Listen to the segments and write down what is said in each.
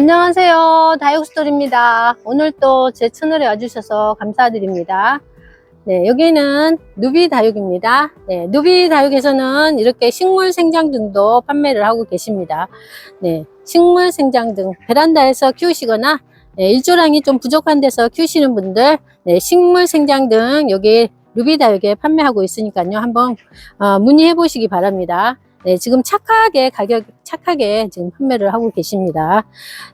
안녕하세요. 다육스토리입니다. 오늘 또 제 채널에 와주셔서 감사드립니다. 네, 여기는 누비 다육입니다. 네, 누비 다육에서는 이렇게 식물 생장 등도 판매를 하고 계십니다. 네, 식물 생장 등 베란다에서 키우시거나 네, 일조량이 좀 부족한 데서 키우시는 분들, 네, 식물 생장 등 여기 루비 다육에 판매하고 있으니까요. 한번 어, 문의해 보시기 바랍니다. 네, 지금 착하게 가격 착하게 지금 판매를 하고 계십니다.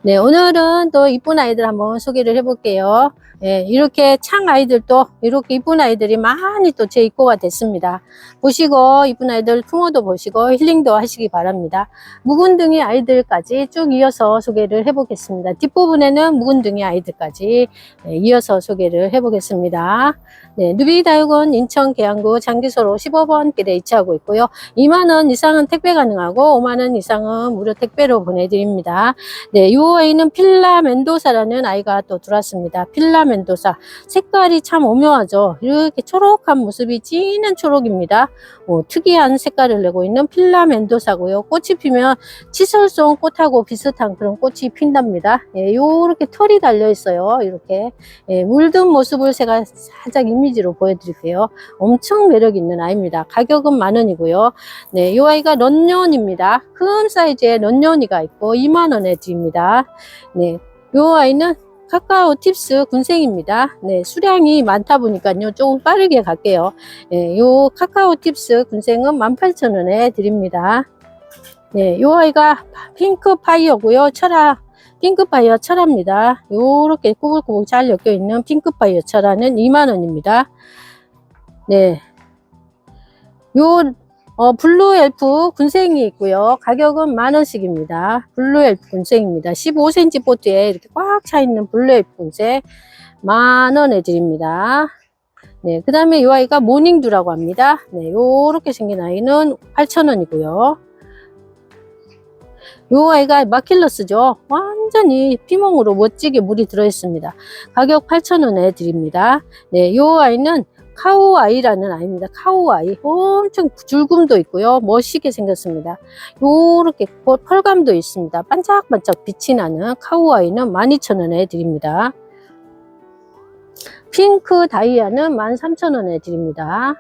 네, 오늘은 또 이쁜 아이들 한번 소개를 해볼게요. 네, 이렇게 창 아이들도 이렇게 이쁜 아이들이 많이 또 제 입고가 됐습니다. 보시고 이쁜 아이들 풍어도 보시고 힐링도 하시기 바랍니다. 묵은둥이 아이들까지 쭉 이어서 소개를 해보겠습니다. 뒷부분에는 묵은둥이 아이들까지 네, 이어서 소개를 해보겠습니다. 네, 누비다육은 인천 계양구 장기소로 15번 길에 위치하고 있고요. 2만원 이상은 택배 가능하고 5만원 이상은 무료 택배로 보내드립니다. 네, 이 아이는 필라 멘도사라는 아이가 또 들어왔습니다. 필라 멘도사. 색깔이 참 오묘하죠. 이렇게 초록한 모습이 진한 초록입니다. 어, 특이한 색깔을 내고 있는 필라 멘도사고요. 꽃이 피면 치솔송 꽃하고 비슷한 그런 꽃이 핀답니다. 예, 요렇게 털이 달려 있어요. 이렇게. 예, 물든 모습을 제가 살짝 이미지로 보여드릴게요. 엄청 매력 있는 아이입니다. 가격은 만 원이고요. 네, 이 아이가 런년입니다. 큰 사이즈의 런년이가 있고 2만 원에 드립니다. 네, 이 아이는 카카오 팁스 군생입니다. 네, 수량이 많다 보니까요. 조금 빠르게 갈게요. 네, 요 카카오 팁스 군생은 18,000원에 드립니다. 네, 요 아이가 핑크 파이어고요. 철화 핑크 파이어 철화입니다. 요렇게 꾸불꾸불 잘 엮여 있는 핑크 파이어 철화는 2만 원입니다. 네. 요 어, 블루 엘프 군생이 있고요. 가격은 만 원씩입니다. 블루 엘프 군생입니다. 15cm 보트에 이렇게 꽉 차 있는 블루 엘프 군생 만 원에 드립니다. 네, 그 다음에 이 아이가 모닝두라고 합니다. 네, 요렇게 생긴 아이는 8,000원이고요. 요 아이가 마킬러스죠. 완전히 피멍으로 멋지게 물이 들어있습니다. 가격 8,000원에 드립니다. 네, 요 아이는 카오아이라는 아이입니다. 카오아이. 엄청 줄금도 있고요. 멋있게 생겼습니다. 요렇게 펄감도 있습니다. 반짝반짝 빛이 나는 카오아이는 12,000원에 드립니다. 핑크 다이아는 13,000원에 드립니다.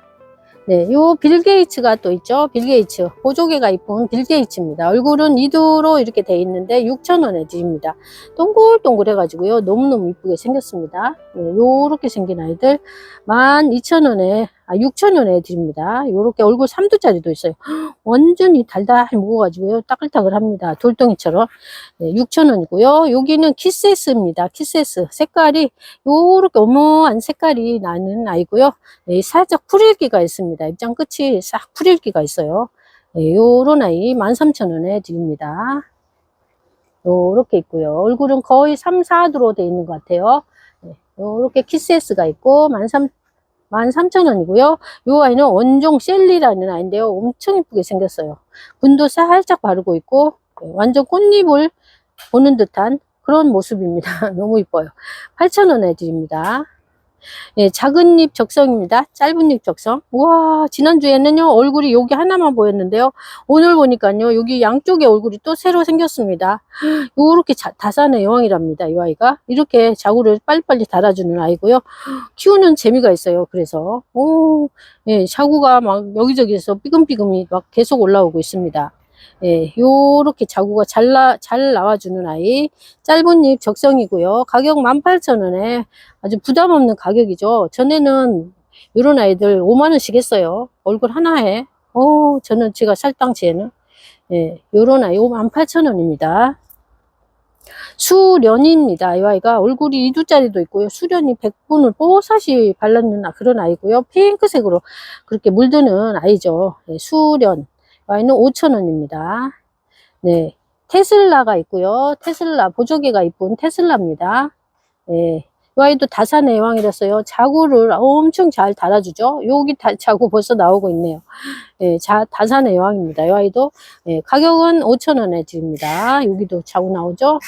네, 요 빌 게이츠가 또 있죠. 빌 게이츠. 보조개가 이쁜 빌 게이츠입니다. 얼굴은 이두로 이렇게 돼 있는데 6,000원에 드립니다. 동글동글 해가지고요. 너무너무 이쁘게 생겼습니다. 네, 요렇게 생긴 아이들 12,000원에, 아, 6,000원에 드립니다. 요렇게 얼굴 3두짜리도 있어요. 완전히 달달 먹어가지고요. 따글따글 합니다. 돌덩이처럼. 네, 6,000원이고요. 여기는 키세스입니다. 키세스. 색깔이 요렇게 어머한 색깔이 나는 아이고요. 네, 살짝 풀일기가 있습니다. 입장 끝이 싹 풀일기가 있어요. 네, 요런 아이 13,000원에 드립니다. 요렇게 있고요. 얼굴은 거의 3, 4도로 되어 있는 것 같아요. 네, 요렇게 키스에스가 있고 13,000 13,000원이고요. 요 아이는 원종 셀리라는 아이인데요. 엄청 이쁘게 생겼어요. 분도 살짝 바르고 있고 네, 완전 꽃잎을 보는 듯한 그런 모습입니다. 너무 이뻐요. 8,000원에 드립니다. 예, 작은 잎 적성입니다. 짧은 잎 적성. 와, 지난주에는요, 얼굴이 여기 하나만 보였는데요. 오늘 보니까요, 여기 양쪽에 얼굴이 또 새로 생겼습니다. 요렇게 자, 다산의 여왕이랍니다, 이 아이가. 이렇게 자구를 빨리빨리 달아주는 아이고요. 키우는 재미가 있어요, 그래서. 오, 예, 자구가 막 여기저기서 삐금삐금이 막 계속 올라오고 있습니다. 예, 요렇게 자구가 잘, 나, 잘 나와주는 아이. 짧은 잎 적성이고요. 가격 18,000원에 아주 부담 없는 가격이죠. 전에는 요런 아이들 5만원씩 했어요. 얼굴 하나에. 어, 저는 제가 살 당시에는. 예, 요런 아이 18,000원입니다. 수련입니다. 이 아이가 얼굴이 2두짜리도 있고요. 수련이 100분을 뽀사시 발랐는 그런 아이고요. 핑크색으로 그렇게 물드는 아이죠. 예, 수련. 아이는 5,000원입니다. 네. 테슬라가 있고요. 테슬라, 보조개가 이쁜 테슬라입니다. 네. 이 아이도 다산의 여왕이라서요. 자구를 엄청 잘 달아주죠. 여기 다, 자구 벌써 나오고 있네요. 네, 자, 다산의 여왕입니다. 이 아이도 네, 가격은 5,000원에 드립니다. 여기도 자구 나오죠.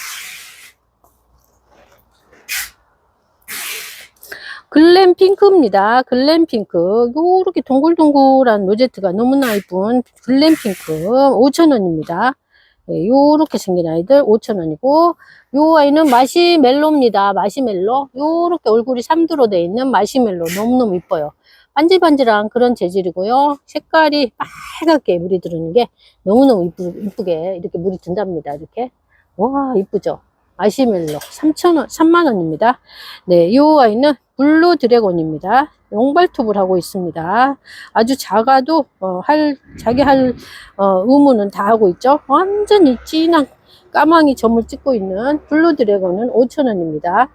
글램 핑크입니다. 글램 핑크. 요렇게 동글동글한 로제트가 너무나 이쁜 글램 핑크. 5,000원입니다. 예, 요렇게 생긴 아이들 5,000원이고, 요 아이는 마시멜로입니다. 마시멜로. 요렇게 얼굴이 삼두로 돼 있는 마시멜로. 너무너무 이뻐요. 반질반질한 그런 재질이고요. 색깔이 빨갛게 물이 들어오는 게 너무너무 이쁘, 이쁘 게 이렇게 물이 든답니다. 이렇게. 와, 이쁘죠? 마시멜로. 3,000원, 3만원입니다. 네, 이 아이는 블루 드래곤입니다. 용발톱을 하고 있습니다. 아주 작아도, 어, 할, 자기 할, 어, 의무는 다 하고 있죠. 완전히 진한 까망이 점을 찍고 있는 블루 드래곤은 5,000원입니다.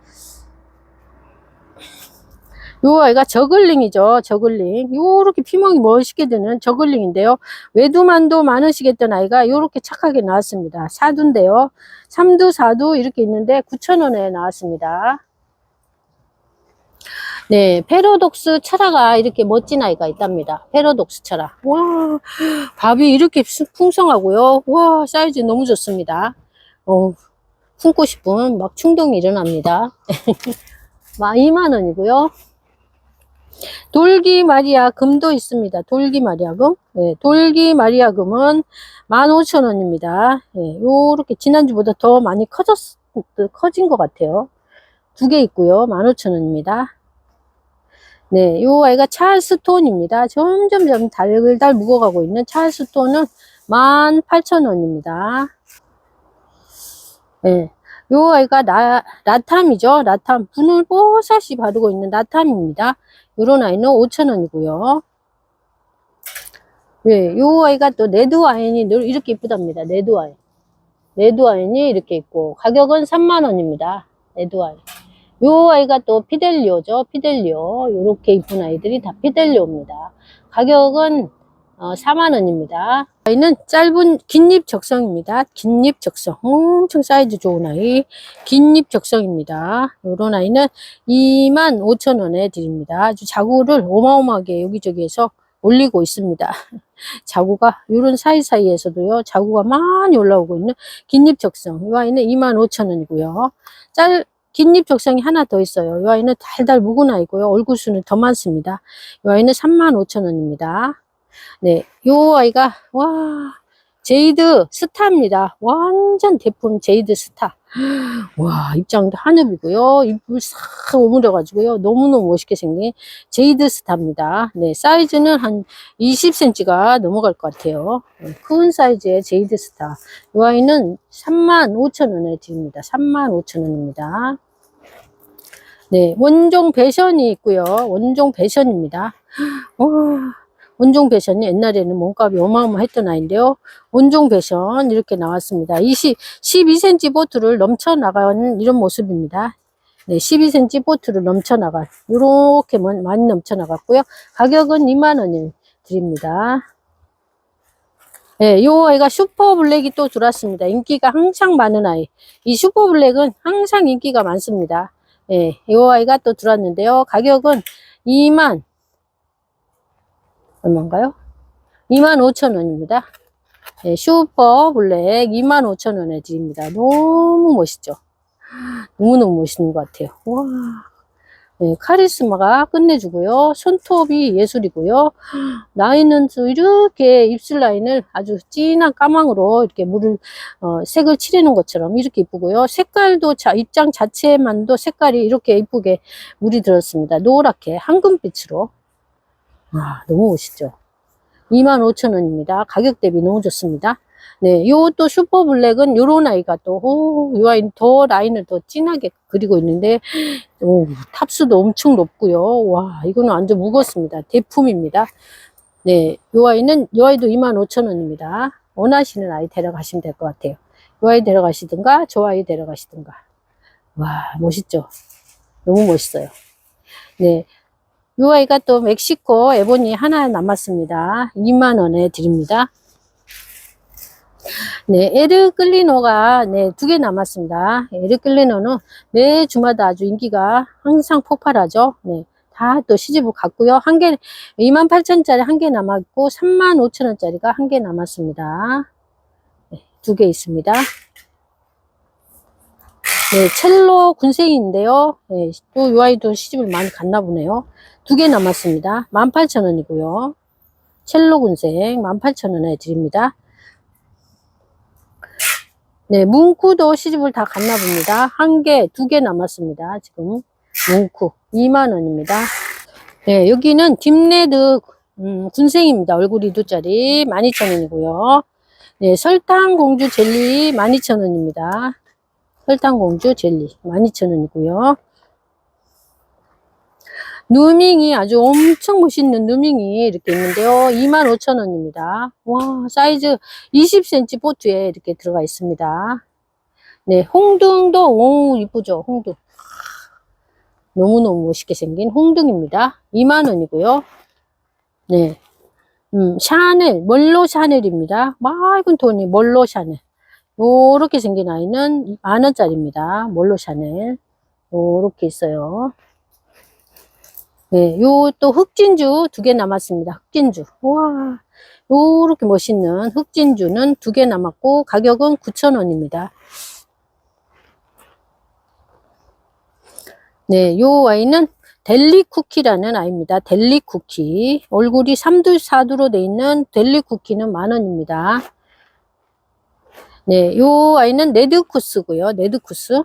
요 아이가 저글링이죠. 저글링. 요렇게 피멍이 멋있게 드는 저글링인데요. 외두만도 많으시겠던 아이가 요렇게 착하게 나왔습니다. 사두인데요. 삼두, 사두 이렇게 있는데 9,000원에 나왔습니다. 네, 페로독스 철화가 이렇게 멋진 아이가 있답니다. 페로독스 철화. 와, 밥이 이렇게 풍성하고요. 와, 사이즈 너무 좋습니다. 어, 품고 싶은 막 충동이 일어납니다. 2만원이고요. 돌기 마리아 금도 있습니다. 돌기 마리아 금. 예, 돌기 마리아 금은 15,000원입니다. 예, 요렇게 지난주보다 더 많이 커졌, 커진 것 같아요. 두 개 있고요. 15,000원입니다. 네, 요 아이가 찰스톤입니다. 점점점 달달달 묵어가고 있는 찰스톤은 18,000원입니다. 네, 요 아이가 나, 라탐이죠. 라탐. 분을 뽀사시 바르고 있는 라탐입니다. 요런 아이는 5,000원이고요. 네, 요 아이가 또 레드 와인이 늘 이렇게 이쁘답니다. 레드 와인. 레드 와인이 이렇게 있고, 가격은 3만 원입니다. 레드 와인. 요 아이가 또 피델리오죠. 피델리오. 요렇게 이쁜 아이들이 다 피델리오입니다. 가격은 어, 4만원입니다. 아이는 짧은 긴잎 적성입니다. 긴잎 적성. 엄청 사이즈 좋은 아이. 긴잎 적성입니다. 요런 아이는 2만 5천원에 드립니다. 아주 자구를 어마어마하게 여기저기에서 올리고 있습니다. 자구가 요런 사이사이에서도요. 자구가 많이 올라오고 있는 긴잎 적성. 이 아이는 2만 5천원이고요. 짧 긴잎 적성이 하나 더 있어요. 이 아이는 달달 묵은 아이고요. 얼굴 수는 더 많습니다. 이 아이는 3만 5천원입니다. 네, 요 아이가 와 제이드 스타입니다. 완전 대품 제이드 스타. 와 입장도 하늘이고요. 입을 싹 오므려 가지고요. 너무너무 멋있게 생긴 제이드 스타입니다. 네 사이즈는 한 20cm가 넘어갈 것 같아요. 네, 큰 사이즈의 제이드 스타. 이 아이는 35,000원에 드립니다. 35,000원입니다. 네 원종 배션이 있고요. 원종 배션입니다. 와 원종 배션이 옛날에는 몸값이 어마어마했던 아이인데요. 원종 배션 이렇게 나왔습니다. 20, 12cm 보트를 넘쳐 나가는 이런 모습입니다. 네, 12cm 보트를 넘쳐 나간 이렇게 많이 넘쳐 나갔고요. 가격은 2만 원을 드립니다. 네, 요 아이가 슈퍼 블랙이 또 들어왔습니다. 인기가 항상 많은 아이. 이 슈퍼 블랙은 항상 인기가 많습니다. 네, 요 아이가 또 들어왔는데요. 가격은 2만 얼마인가요? 25,000원입니다. 네, 슈퍼 블랙 25,000원에 드립니다. 너무 멋있죠? 너무너무 멋있는 것 같아요. 와. 네, 카리스마가 끝내주고요. 손톱이 예술이고요. 라인은 또 이렇게 입술 라인을 아주 진한 까망으로 이렇게 물을, 어, 색을 칠해놓은 것처럼 이렇게 이쁘고요. 색깔도 자, 입장 자체만도 색깔이 이렇게 이쁘게 물이 들었습니다. 노랗게 황금빛으로. 와, 너무 멋있죠? 25,000원입니다. 가격 대비 너무 좋습니다. 네, 요 또 슈퍼 블랙은 요런 아이가 또, 오, 요 아이는 더 라인을 더 진하게 그리고 있는데, 오, 탑수도 엄청 높고요. 와, 이거는 완전 무겁습니다. 대품입니다. 네, 요 아이는, 요 아이도 25,000원입니다. 원하시는 아이 데려가시면 될 것 같아요. 요 아이 데려가시든가, 저 아이 데려가시든가. 와, 멋있죠? 너무 멋있어요. 네, 이 아이가 또 멕시코 에보니 하나 남았습니다. 2만원에 드립니다. 네, 에르클리노가 네, 두 개 남았습니다. 에르클리노는 매 주마다 아주 인기가 항상 폭발하죠. 네, 다 또 시집을 갔고요. 한 개, 28,000원짜리 한 개 남았고, 35,000원짜리가 한 개 남았습니다. 네, 두 개 있습니다. 네, 첼로 군생인데요. 네, 또이 아이도 시집을 많이 갔나 보네요. 두 개 남았습니다. 18,000원이고요. 첼로 군생 18,000원에 드립니다. 네, 뭉쿠도 시집을 다 갔나 봅니다. 한 개, 두 개 남았습니다. 지금 뭉쿠 2만 원입니다. 네, 여기는 딥레드 음, 군생입니다. 얼굴이 두 짜리 12,000원이고요. 네, 설탕 공주 젤리 12,000원입니다. 설탕공주 젤리 12,000원이고요. 누밍이 아주 엄청 멋있는 누밍이 이렇게 있는데요. 25,000원입니다. 와, 사이즈 20cm 보트에 이렇게 들어가 있습니다. 네, 홍등도, 오, 이쁘죠? 홍등. 너무너무 멋있게 생긴 홍등입니다. 2만원이고요. 네. 음, 샤넬, 멀로 샤넬입니다. 맑은 톤이 멀로 샤넬. 요렇게 생긴 아이는 만원짜리입니다. 멀로 샤넬. 요렇게 있어요. 네, 요 또 흑진주 두 개 남았습니다. 흑진주. 와, 요렇게 멋있는 흑진주는 두 개 남았고, 가격은 9,000원입니다. 네, 요 아이는 델리 쿠키라는 아이입니다. 델리 쿠키. 얼굴이 3두 4두로 돼 있는 델리 쿠키는 만 원입니다. 네, 요 아이는 네드쿠스고요. 네드쿠스.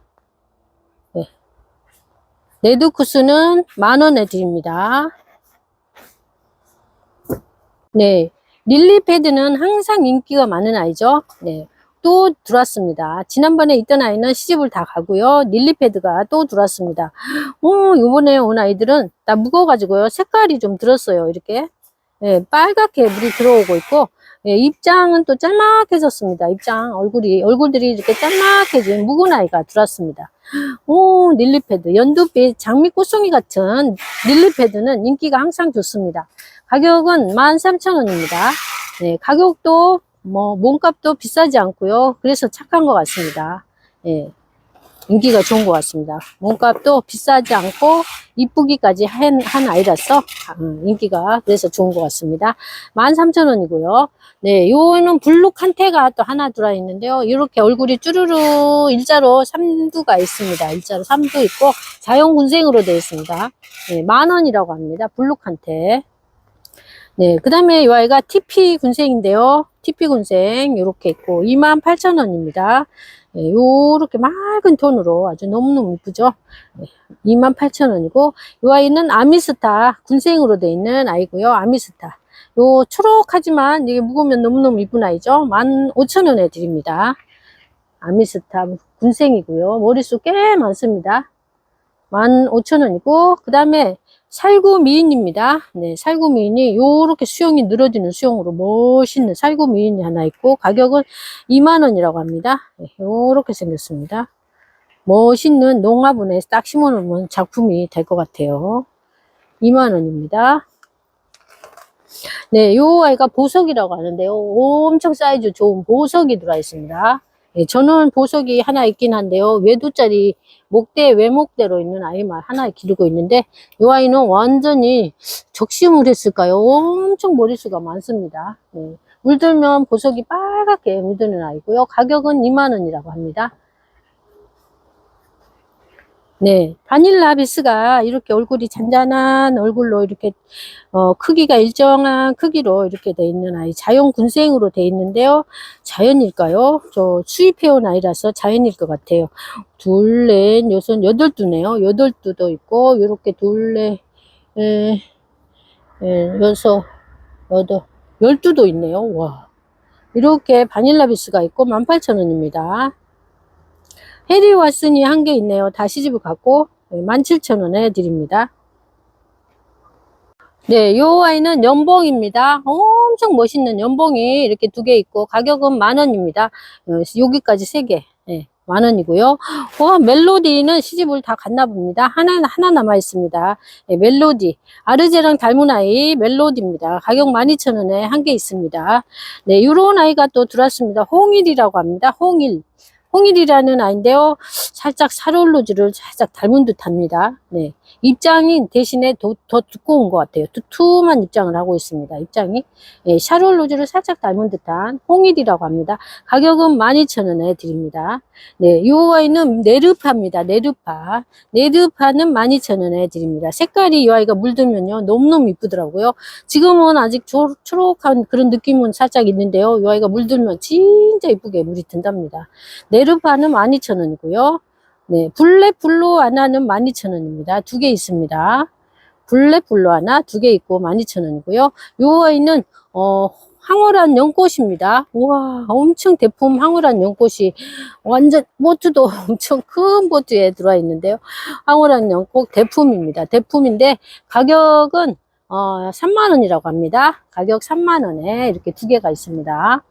네. 네드쿠스는 만 원에 드립니다. 네. 릴리 패드는 항상 인기가 많은 아이죠. 네. 또 들어왔습니다. 지난번에 있던 아이는 시집을 다 가고요. 릴리패드가 또 들어왔습니다. 오, 요번에 온 아이들은 다 무거워가지고요. 색깔이 좀 들었어요. 이렇게. 예, 빨갛게 물이 들어오고 있고, 예, 입장은 또 짤막해졌습니다. 입장, 얼굴이, 얼굴들이 이렇게 짤막해진 묵은 아이가 들어왔습니다. 오, 릴리패드. 연두빛 장미꽃송이 같은 릴리패드는 인기가 항상 좋습니다. 가격은 13,000원입니다. 네, 가격도 뭐 몸값도 비싸지 않고요. 그래서 착한 것 같습니다. 예. 인기가 좋은 것 같습니다. 몸값도 비싸지 않고 이쁘기까지 한, 한 아이라서 음, 인기가 그래서 좋은 것 같습니다. 13,000원이고요. 네, 요거는 블루 칸테가 또 하나 들어 있는데요. 이렇게 얼굴이 쭈루루 일자로 3두가 있습니다. 일자로 3두 있고 자연 군생으로 되어 있습니다. 네, 만 원이라고 합니다. 블루 칸테. 네, 그 다음에 이 아이가 TP 군생인데요. TP 군생 이렇게 있고 28,000원입니다. 네, 요렇게 맑은 톤으로 아주 너무너무 이쁘죠. 네, 28,000원이고 이 아이는 아미스타 군생으로 되어 있는 아이고요. 아미스타. 요 초록하지만 이게 묵으면 너무너무 이쁜 아이죠. 15,000원에 드립니다. 아미스타 군생이고요. 머리숱 꽤 많습니다. 15,000원이고 그 다음에 살구 미인입니다. 네, 살구 미인이 요렇게 수영이 늘어지는 수영으로 멋있는 살구 미인이 하나 있고 가격은 2만원이라고 합니다. 네, 요렇게 생겼습니다. 멋있는 농화분에 딱 심어놓으면 작품이 될 것 같아요. 2만원입니다. 네, 요 아이가 보석이라고 하는데요. 엄청 사이즈 좋은 보석이 들어가 있습니다. 네, 저는 보석이 하나 있긴 한데요. 외두짜리 목대, 외목대로 있는 아이만 하나 기르고 있는데, 이 아이는 완전히 적심을 했을까요? 엄청 머리수가 많습니다. 네, 물들면 보석이 빨갛게 물드는 아이고요. 가격은 2만원이라고 합니다. 네, 바닐라 비스가 이렇게 얼굴이 잔잔한 얼굴로 이렇게 어, 크기가 일정한 크기로 이렇게 돼 있는 아이 자연 군생으로 돼 있는데요. 자연일까요? 저 수입해온 아이라서 자연일 것 같아요. 둘, 넷, 여섯, 여덟 두네요. 여덟 두도 있고 이렇게 둘, 넷, 에, 에, 여섯, 여덟, 열두도 있네요. 와, 이렇게 바닐라 비스가 있고 18,000원입니다. 해리 왓슨이 한 개 있네요. 다 시집을 갖고 17,000원에 드립니다. 네, 요 아이는 연봉입니다. 엄청 멋있는 연봉이 이렇게 두 개 있고 가격은 만 원입니다. 어, 여기까지 세 개. 네, 만 원이고요. 와, 멜로디는 시집을 다 갔나 봅니다. 하나, 하나 남아 있습니다. 네, 멜로디. 아르제랑 닮은 아이 멜로디입니다. 가격 12,000원에 한 개 있습니다. 네, 요런 아이가 또 들어왔습니다. 홍일이라고 합니다. 홍일. 홍일이라는 아이인데요. 살짝 사롤로즈를 살짝 닮은 듯 합니다. 네. 입장이 대신에 더, 더 두꺼운 것 같아요. 두툼한 입장을 하고 있습니다. 입장이. 네, 샤롤로즈를 살짝 닮은 듯한 홍일이라고 합니다. 가격은 12,000원에 드립니다. 네, 이 아이는 네르파입니다. 네르파. 네르파는 12,000원에 드립니다. 색깔이 이 아이가 물들면요. 너무너무 이쁘더라고요. 지금은 아직 초, 초록한 그런 느낌은 살짝 있는데요. 이 아이가 물들면 진짜 이쁘게 물이 든답니다. 네르파는 12,000원이고요. 네, 블랙 블루 하나는 12,000원입니다. 두 개 있습니다. 블랙 블루 하나 두 개 있고 12,000원이고요. 이 아이는 어 황홀한 연꽃입니다. 우와, 엄청 대품 황홀한 연꽃이 완전 보트도 엄청 큰 보트에 들어와 있는데요. 황홀한 연꽃 대품입니다. 대품인데 가격은 어, 3만 원이라고 합니다. 가격 3만 원에 이렇게 두 개가 있습니다.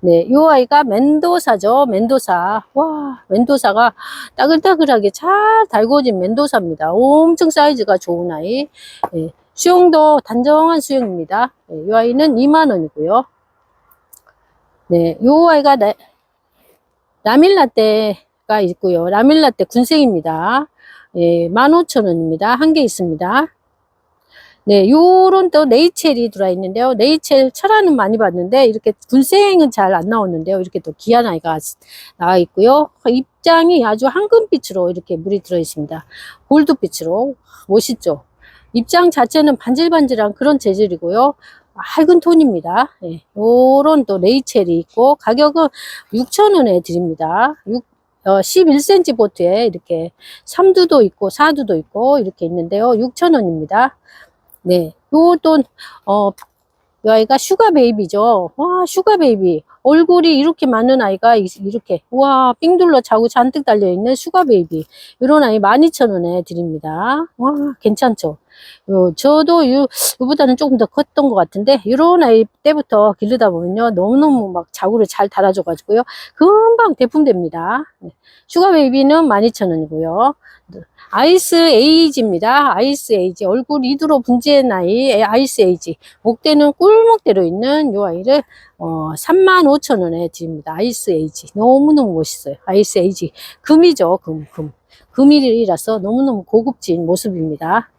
네, 이 아이가 멘도사죠. 멘도사. 와, 멘도사가 따글따글하게 잘 달궈진 멘도사입니다. 엄청 사이즈가 좋은 아이. 네, 수영도 단정한 수영입니다. 네, 이 아이는 2만 원이고요. 네, 이 아이가 라, 라밀라떼가 있고요. 라밀라떼 군생입니다. 예, 15,000원입니다. 한 개 있습니다. 네, 요런 또 네이첼이 들어있는데요. 네이첼 철화는 많이 봤는데, 이렇게 군생은 잘 안 나오는데요. 이렇게 또 귀한 아이가 나와 있고요. 입장이 아주 황금빛으로 이렇게 물이 들어있습니다. 골드빛으로. 멋있죠? 입장 자체는 반질반질한 그런 재질이고요. 맑은 톤입니다. 예, 요런 또 레이첼이 있고 가격은 6,000원에 드립니다. 6, 어, 11cm 보트에 이렇게 3두도 있고 4두도 있고 이렇게 있는데요. 6,000원입니다. 네, 요또 어, 이 아이가 슈가 베이비죠. 와, 슈가 베이비. 얼굴이 이렇게 많은 아이가 이- 이렇게 와, 삥 둘러 자고 잔뜩 달려 있는 슈가 베이비. 이런 아이 12,000원에 드립니다. 와, 괜찮죠? 요, 저도 요, 요보다는 조금 더 컸던 것 같은데, 이런 아이 때부터 기르다 보면요. 너무너무 막 자구를 잘 달아줘 가지고요. 금방 대품됩니다. 네. 슈가 베이비는 12,000원이고요. 아이스 에이지입니다. 아이스 에이지. 얼굴 이두로 분지의 아이, 아이스 에이지. 목대는 꿀목대로 있는 요 아이를, 어, 35,000원에 드립니다. 아이스 에이지. 너무너무 멋있어요. 아이스 에이지. 금이죠. 금, 금. 금일이라서 너무너무 고급진 모습입니다.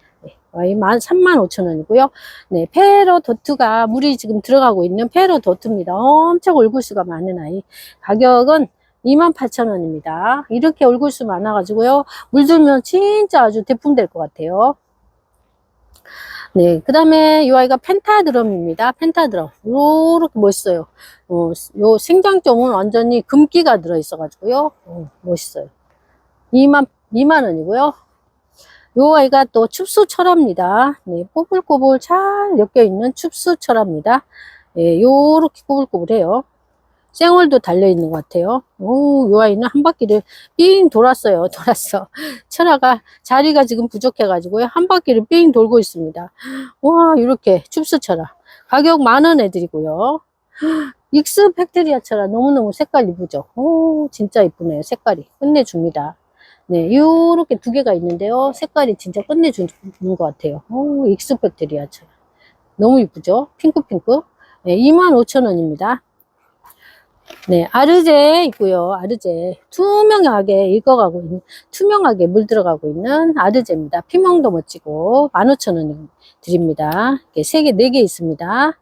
네, 아이 35,000원이고요. 네, 페러도트가 물이 지금 들어가고 있는 페러도트입니다. 엄청 얼굴수가 많은 아이. 가격은 28,000원입니다. 이렇게 얼굴수 많아가지고요. 물들면 진짜 아주 대품 될 것 같아요. 네, 그 다음에 이 아이가 펜타드럼입니다. 펜타드럼. 요렇게 멋있어요. 어, 요 생장점은 완전히 금기가 들어있어가지고요. 어, 멋있어요. 2만, 2만 원이고요. 요 아이가 또 춥수철합니다. 네, 꼬불꼬불 잘 엮여있는 춥수철합니다. 예, 요렇게 꼬불꼬불해요. 쌩얼도 달려있는 것 같아요. 오, 요 아이는 한 바퀴를 삥 돌았어요. 돌았어. 철화가 자리가 지금 부족해가지고요. 한 바퀴를 삥 돌고 있습니다. 와, 이렇게 춥수철화. 가격 만 원 애들이고요. 익스 팩트리아 철화 너무너무 색깔 이쁘죠? 오, 진짜 이쁘네요. 색깔이. 끝내줍니다. 네, 요렇게 두 개가 있는데요. 색깔이 진짜 끝내주는 것 같아요. 오, 익스 팩트리아 철화. 너무 이쁘죠? 핑크핑크. 네, 25,000원입니다. 네, 아르제 있고요. 아르제. 투명하게 익어가고 있는, 투명하게 물 들어가고 있는 아르제입니다. 피멍도 멋지고, 15,000원 드립니다. 이렇게 3개, 4개 있습니다.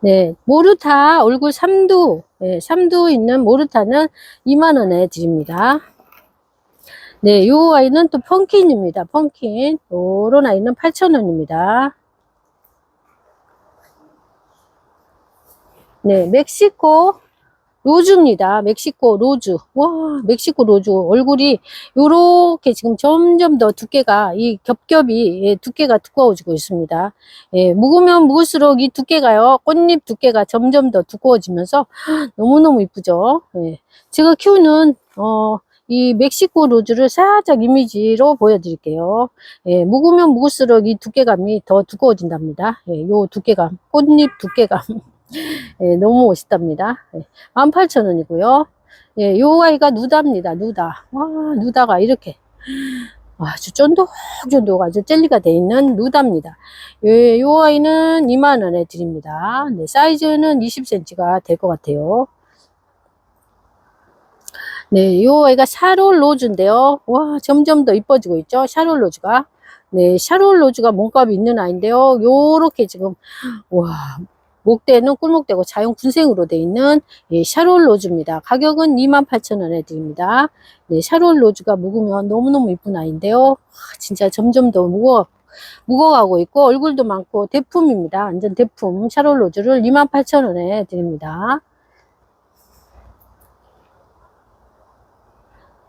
네, 모르타 얼굴 3두, 네, 3두 있는 모르타는 2만원에 드립니다. 네, 요 아이는 또 펑킨입니다. 펑킨. 요런 아이는 8,000원입니다. 네, 멕시코 로즈입니다. 멕시코 로즈. 와, 멕시코 로즈. 얼굴이 요렇게 지금 점점 더 두께가, 이 겹겹이, 예, 두께가 두꺼워지고 있습니다. 예, 묵으면 묵을수록 이 두께가요, 꽃잎 두께가 점점 더 두꺼워지면서 너무너무 이쁘죠. 예. 제가 키우는, 어, 이 멕시코 로즈를 살짝 이미지로 보여드릴게요. 예, 묵으면 묵을수록 이 두께감이 더 두꺼워진답니다. 예, 요 두께감, 꽃잎 두께감. 예, 너무 멋있답니다. 예, 18,000원이고요. 예, 요 아이가 누다입니다. 누다. 와, 누다가 이렇게 아주 쫀득쫀득 아주 젤리가 돼 있는 누다입니다. 예, 요 아이는 2만원에 드립니다. 네, 사이즈는 20cm가 될 것 같아요. 네, 요 아이가 샤롤 로즈인데요. 와, 점점 더 이뻐지고 있죠? 샤롤 로즈가. 네, 샤롤 로즈가 몸값이 있는 아이인데요. 요렇게 지금, 와, 목대는 꿀목대고 자연 군생으로 되어 있는 예, 샤롤 로즈입니다. 가격은 28,000원에 드립니다. 네, 샤롤 로즈가 묵으면 너무너무 이쁜 아이인데요. 와, 진짜 점점 더 무거워, 무거워가고 있고 얼굴도 많고 대품입니다. 완전 대품 샤롤 로즈를 28,000원에 드립니다.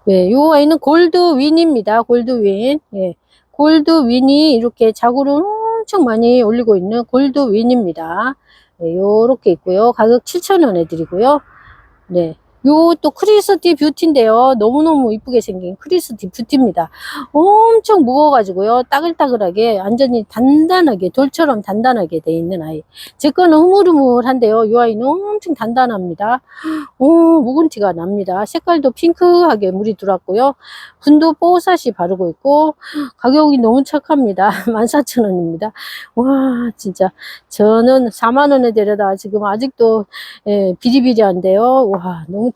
예, 요 아이는 골드 윈입니다. 골드 윈. 예. 골드 윈이 이렇게 자구를 엄청 많이 올리고 있는 골드 윈입니다. 네, 요렇게 있고요. 가격 7,000원에 드리고요. 네. 요 또 크리스티 뷰티인데요. 너무너무 이쁘게 생긴 크리스티 뷰티입니다. 엄청 무거워가지고요. 따글따글하게 완전히 단단하게 돌처럼 단단하게 돼 있는 아이. 제 거는 흐물흐물한데요. 요 아이는 엄청 단단합니다. 오, 묵은 티가 납니다. 색깔도 핑크하게 물이 들어왔고요. 분도 뽀사시 바르고 있고 가격이 너무 착합니다. 14,000원입니다. 와 진짜 저는 4만원에 데려다 지금 아직도 예, 비리비리한데요. 와 너무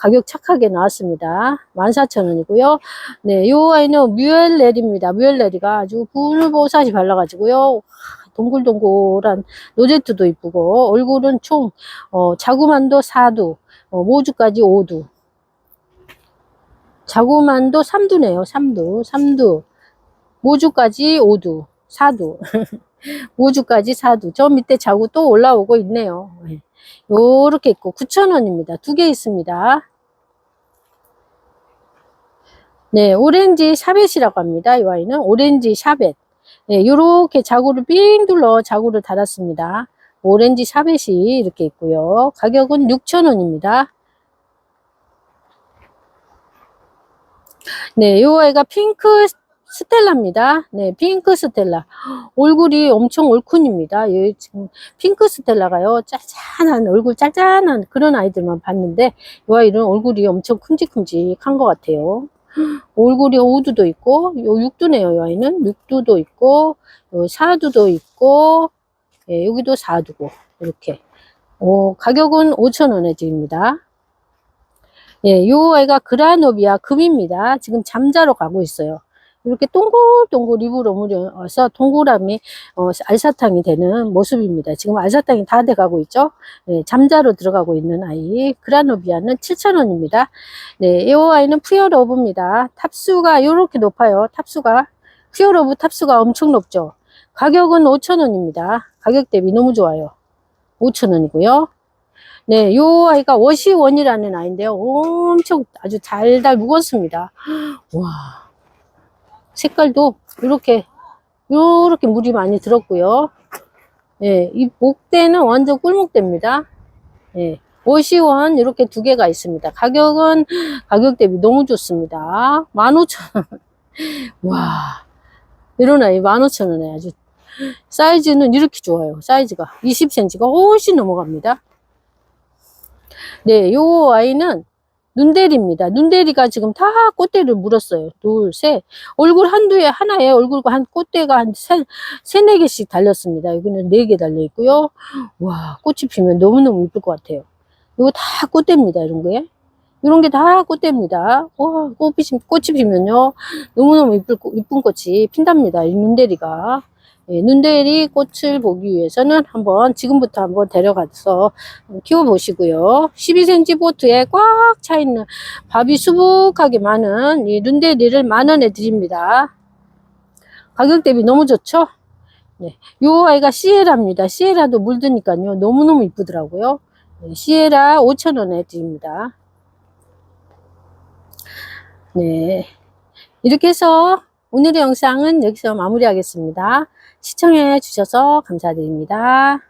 가격 착하게 나왔습니다. 14,000원이고요. 네, 요 아이는 뮤엘레리입니다. 뮤엘레리가 아주 붉보사시 발라가지고요. 와, 동글동글한 로제트도 이쁘고 얼굴은 총 어, 자구만도 4두 어, 모주까지 5두 자구만도 3두네요 3두 3두 모주까지 5두 4두 모주까지 4두 저 밑에 자구 또 올라오고 있네요 네. 요렇게 있고 9,000원입니다 두 개 있습니다 네 오렌지 샤벳이라고 합니다 이 와인은 오렌지 샤벳 네, 요렇게 자구를 삥 둘러 자구를 달았습니다 오렌지 샤벳이 이렇게 있고요 가격은 6,000원입니다 네, 요 아이가 핑크 스텔라입니다. 네, 핑크 스텔라. 얼굴이 엄청 올큰입니다. 예, 지금 핑크 스텔라가요, 짜잔한, 얼굴 짜잔한 그런 아이들만 봤는데, 이 아이는 얼굴이 엄청 큼직큼직한 것 같아요. 얼굴이 5두도 있고, 요 6두네요, 이 아이는. 6두도 있고, 요 4두도 있고, 예, 여기도 4두고, 이렇게. 어, 가격은 5,000원에 드립니다. 예, 요 아이가 그라노비아 금입니다. 지금 잠자러 가고 있어요. 이렇게 동글동글 입으로 물어서 동그라미 어, 알사탕이 되는 모습입니다. 지금 알사탕이 다 돼가고 있죠. 예, 잠자러 들어가고 있는 아이 그라노비아는 7,000원입니다. 네, 이 아이는 푸어러브입니다. 탑수가 이렇게 높아요. 탑수가 푸어러브 탑수가 엄청 높죠. 가격은 5,000원입니다. 가격 대비 너무 좋아요. 5,000원이고요. 네, 요 아이가 워시원이라는 아이인데요. 엄청 아주 달달 묵었습니다. 와. 색깔도 이렇게, 요렇게 물이 많이 들었고요. 예, 이 목대는 완전 꿀목대입니다. 예, 워시원 이렇게 두 개가 있습니다. 가격은 가격 대비 너무 좋습니다. 15,000원. 와. 이런 아이 15,000원에 아주 사이즈는 이렇게 좋아요. 사이즈가 20cm가 훨씬 넘어갑니다. 네, 요 아이는 눈대리입니다. 눈대리가 지금 다 꽃대를 물었어요. 둘, 셋. 얼굴 한두에 하나에 얼굴과 한 꽃대가 한 세, 세네 개씩 달렸습니다. 여기는 네 개 달려 있고요. 와, 꽃이 피면 너무너무 이쁠 것 같아요. 이거 다 꽃대입니다. 이런 게. 이런 게 다 꽃대입니다. 와, 꽃이, 꽃이 피면요. 너무너무 이쁠, 이쁜 꽃이 핀답니다. 이 눈대리가. 예, 눈대리 꽃을 보기 위해서는 한번 지금부터 한번 데려가서 키워보시고요. 12cm 보트에 꽉 차 있는 밥이 수북하게 많은 이 눈대리를 만 원에 드립니다. 가격 대비 너무 좋죠? 네, 요 아이가 시에라입니다. 시에라도 물드니까요. 너무너무 이쁘더라고요. 네, 시에라 5,000원에 드립니다. 네. 이렇게 해서 오늘의 영상은 여기서 마무리하겠습니다. 시청해 주셔서 감사드립니다.